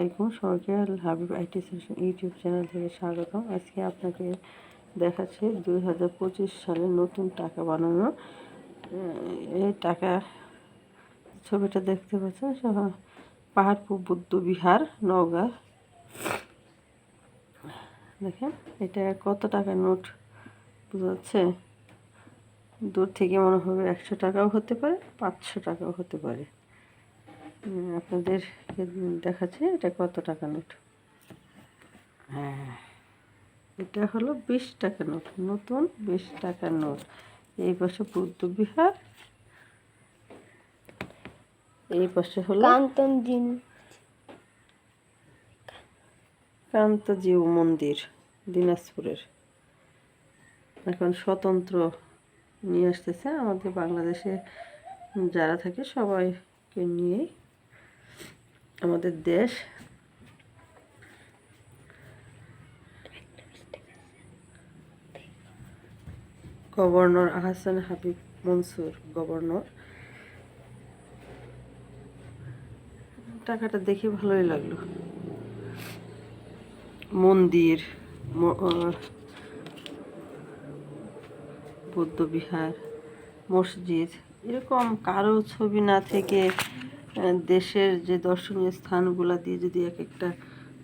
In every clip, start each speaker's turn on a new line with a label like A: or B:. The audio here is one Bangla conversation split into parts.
A: আলাইকুম। সবাইকে হাবিব আইটি ইউটিউব চ্যানেল থেকে স্বাগতম। আজকে আপনাকে দেখাচ্ছে দুই হাজার পঁচিশ সালে নতুন টাকা বানানো। এই টাকা ছবিটা দেখতে পাচ্ছেন পাহাড়পুর বুদ্ধ বিহার, নওগাঁ। দেখেন, এটা কত টাকার নোট বোঝা যাচ্ছে? দূর থেকে মনে হবে একশো টাকাও হতে পারে, পাঁচশো টাকাও হতে পারে। আপনাদের দেখাচ্ছে এটা কত টাকা নোট? হ্যাঁ এটা হলো বিশ টাকা নোট নতুন বিশ টাকার নোট। এই পাশে বুদ্ধ বিহার এই পাশে হলো
B: কান্তন দিন
A: কান্তজিউ মন্দির দিনাজপুরের। এখন স্বতন্ত্র নিয়ে আসতেছে আমাদের বাংলাদেশে যারা থাকে সবাইকে নিয়ে আমাদের দেশ। Governor Ahsan Habib Mansur, governor. টাকাটা দেখে ভালোই লাগল। মন্দির বৌদ্ধবিহার মসজিদ, এরকম কারও ছবি না থেকে দেশের যে দর্শনীয় স্থানগুলো দিয়ে যদি এক একটা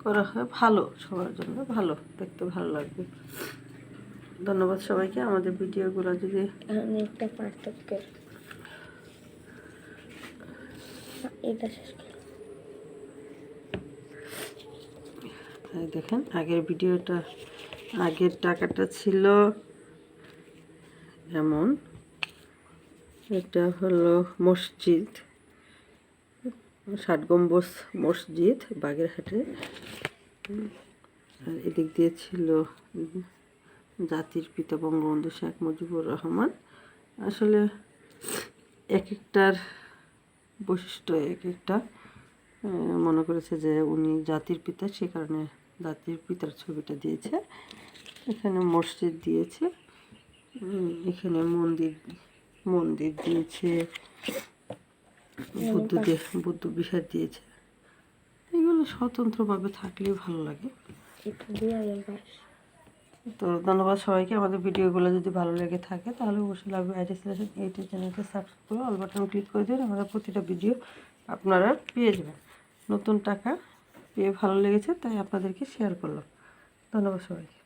A: করা হয় ভালো সবার জন্য ভালো দেখতে ভালো লাগবে। ধন্যবাদ সবাইকে আমাদের ভিডিওগুলো যদি
B: একটা পার্থক্য এটা
A: দেখেন আগের ভিডিওটা আগের টাকাটা ছিল এমন এটা হলো মসজিদ। ষাট গম্বুজ মসজিদ বাগেরহাটে। আর এদিক দিয়ে ছিল জাতির পিতা বঙ্গবন্ধু শেখ মুজিবুর রহমান। আসলে এক একটার বৈশিষ্ট্য এক একটা মনে করেছে যে উনি জাতির পিতা, সে কারণে জাতির পিতার ছবিটা দিয়েছে। এখানে মসজিদ দিয়েছে। এখানে মন্দির মন্দির দিয়েছে। বুদ্ধ বুদ্ধ বিহার দিয়েছে। এগুলো স্বতন্ত্রভাবে থাকলেই ভালো লাগে। তো ধন্যবাদ সবাইকে। আমাদের ভিডিওগুলো যদি ভালো লেগে থাকে তাহলে অবশ্যই লাগবে আইটি সিলেকশন এইটি চ্যানেলকে সাবস্ক্রাইব করে অল বাটন ক্লিক করে দিন। আমাদের প্রতিটা ভিডিও আপনারা পেয়ে যাবেন। নতুন টাকা পেয়ে ভালো লেগেছে তাই আপনাদেরকে শেয়ার করলাম। ধন্যবাদ সবাইকে।